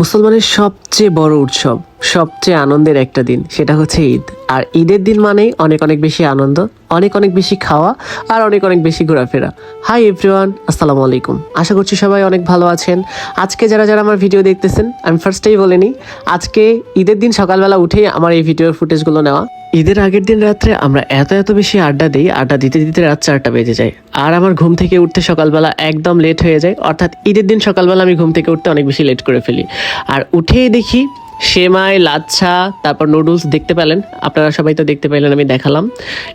মুসলমানের সবচেয়ে বড় উৎসব সবচেয়ে আনন্দের একটা দিন সেটা হচ্ছে ঈদ। আর ঈদের দিন মানেই অনেক অনেক বেশি আনন্দ, অনেক অনেক বেশি খাওয়া আর অনেক অনেক বেশি ঘোরাফেরা। হাই এভরিওয়ান, আসসালামু আলাইকুম। আশা করছি সবাই অনেক ভালো আছেন। আজকে যারা যারা আমার ভিডিও দেখতেছেন, আমি ফার্স্টেই বলে নিই, আজকে ঈদের দিন সকালবেলা উঠেই আমার এই ভিডিওর ফুটেজগুলো নেওয়া। ঈদের আগের দিন রাত্রে আমরা এত এত বেশি আড্ডা দিই, আড্ডা দিতে দিতে রাত চারটা বেজে যায়। আর আমার ঘুম থেকে উঠতে সকালবেলা একদম লেট হয়ে যায়। অর্থাৎ ঈদের দিন সকালবেলা আমি ঘুম থেকে উঠতে অনেক বেশি লেট করে ফেলি। আর উঠেই দেখি সেমাই, লাচ্ছা, তারপর নুডলস দেখতে পেলেন। আপনারা সবাই তো দেখতে পেলেন, আমি দেখালাম।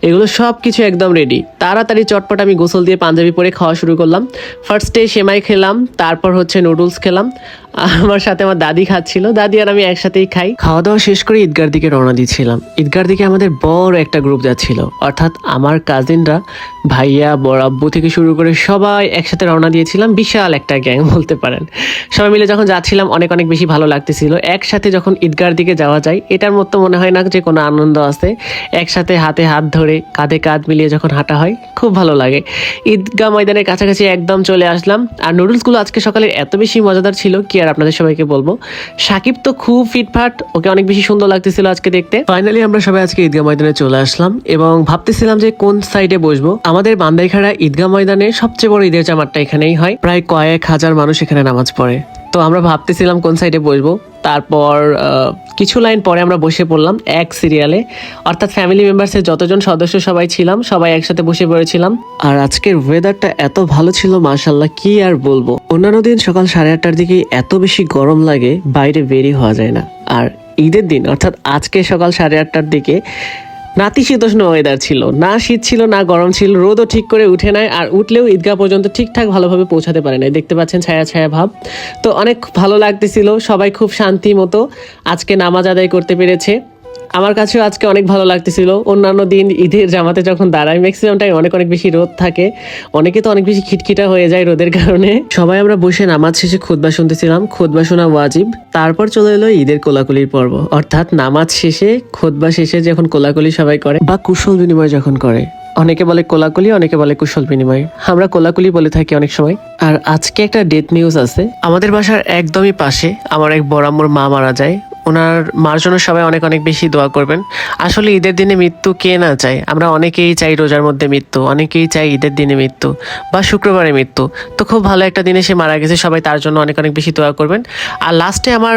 এগুলো সব কিছু একদম রেডি তাড়াতাড়ি চটপট আমি গোসল দিয়ে পাঞ্জাবি পরে খাওয়া শুরু করলাম। ফার্স্টে সেমাই খেলাম, তারপর হচ্ছে নুডলস খেলাম। আমার সাথে আমার দাদি খাচ্ছিল। দাদি আর আমি একসাথেই খাই। খাওয়া দাওয়া শেষ করে ঈদগার দিকে রওনা দিচ্ছিলাম। ঈদগার দিকে আমাদের বড় একটা গ্রুপ যাচ্ছিল। অর্থাৎ আমার কাজিনরা ভাইয়া বড়াব্বু থেকে শুরু করে সবাই একসাথে রওনা দিয়েছিলাম। বিশাল একটা গ্যাং বলতে পারেন। সবাই মিলে যখন যাচ্ছিলাম, অনেক অনেক বেশি ভালো লাগতেছিল। একসাথে যখন ঈদগার দিকে যাওয়া যায়, এটার মতো মনে হয় না যে কোনো আনন্দ আছে। একসাথে হাতে হাত ধরে, কাঁধে কাঁধ মিলিয়ে যখন হাঁটা হয়, খুব ভালো লাগে। ঈদগাহ ময়দানের কাছাকাছি একদম চলে আসলাম। আর নুডলসগুলো আজকে সকালে এত বেশি মজাদার ছিল কি আর আপনাদের সবাইকে বলব, সাকিব তো খুব ফিটফাট, ওকে অনেক বেশি সুন্দর লাগতেছিল আজকে দেখতে। ফাইনালি আমরা সবাই আজকে ঈদগাহ ময়দানে চলে আসলাম এবং ভাবতেছিলাম যে কোন সাইডে বসবো। আমাদের বান্দাইখাড়া ঈদগাহ ময়দানে সবচেয়ে বড় ঈদের জামাতটা এখানেই হয়। প্রায় কয়েক হাজার মানুষ এখানে নামাজ পড়ে। তো আমরা ভাবতেছিলাম কোন সাইডে বসবো। তারপর কিছু লাইন পরে আমরা বসে পড়লাম এক সিরিয়ালে অর্থাৎ ফ্যামিলি মেম্বার্সের যতজন সদস্য সবাই ছিলাম, সবাই একসাথে বসে পড়েছিলাম। আর আজকের ওয়েদারটা এত ভালো ছিল মাসাল্লাহ কি আর বলব? অন্যান্য দিন সকাল সাড়ে আটটার দিকে এত বেশি গরম লাগে, বাইরে বেরি হওয়া যায় না। আর ঈদের দিন, অর্থাৎ আজকে সকাল সাড়ে আটটার দিকে নাতিশীতোষ্ণ ওয়েদার ছিল। না শীত ছিল, না গরম ছিল, রোদও ঠিক করে উঠে নাই, আর উঠলেও ঈদগাহ পর্যন্ত ঠিকঠাক ভালোভাবে পৌঁছাতে পারে নাই। দেখতে পাচ্ছেন ছায়া ছায়া ভাব। তো অনেক ভালো লাগতেছিল, সবাই খুব শান্তি মতো আজকে নামাজ আদায় করতে পেরেছে। আমার কাছেও আজকে অনেক ভালো লাগতেছিল। অন্যান্য দিন ঈদের জামাতে যখন দাঁড়াই ম্যাক্সিমাম টাইম অনেক অনেক বেশি রোদ থাকে। অনেকে তো অনেক বেশি খিটখিটা হয়ে যায় রোদের কারণে। সবাই আমরা বসে নামাজ শেষে খুতবা শুনতেছিলাম, খুতবা শোনা ওয়াজিব। তারপর চলে এলো ঈদের কোলাকুলির পর্ব। অর্থাৎ নামাজ শেষে, খুতবা শেষে যখন কোলাকুলি সবাই করে, বা কুশল বিনিময় যখন করে, অনেকে বলে কোলাকুলি, অনেকে বলে কুশল বিনিময়। আমরা কোলাকুলি বলে থাকি অনেক সময়। আর আজকে একটা ডেথ নিউজ আছে। আমাদের বাসার একদমই পাশে, আমার এক বড় আম্মুর মা মারা যায়। ওনার মার জন্য সবাই অনেক অনেক বেশি দোয়া করবেন। আসলে ঈদের দিনে মৃত্যু কে না চায়? আমরা অনেকেই চাই রোজার মধ্যে মৃত্যু, অনেকেই চাই ঈদের দিনে মৃত্যু বা শুক্রবারে মৃত্যু। তো খুব ভালো একটা দিনে সে মারা গেছে, সবাই তার জন্য অনেক অনেক বেশি দোয়া করবেন। আর লাস্টে আমার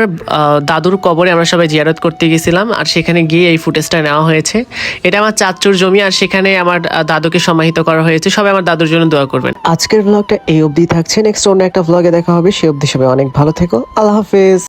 দাদুর কবরে আমরা সবাই জিয়ারত করতে গেছিলাম, আর সেখানে গিয়ে এই ফুটেজটা নেওয়া হয়েছে। এটা আমার চাচুর জমি, আর সেখানে আমার দাদুকে সমাহিত করা হয়েছে। সবাই আমার দাদুর জন্য দোয়া করবেন। আজকের ব্লগটা এই অবধি থাকছে। নেক্সট অন্য একটা ব্লগে দেখা হবে, সে অবধি সবাই অনেক ভালো থেকো। আল্লাহ হাফেজ।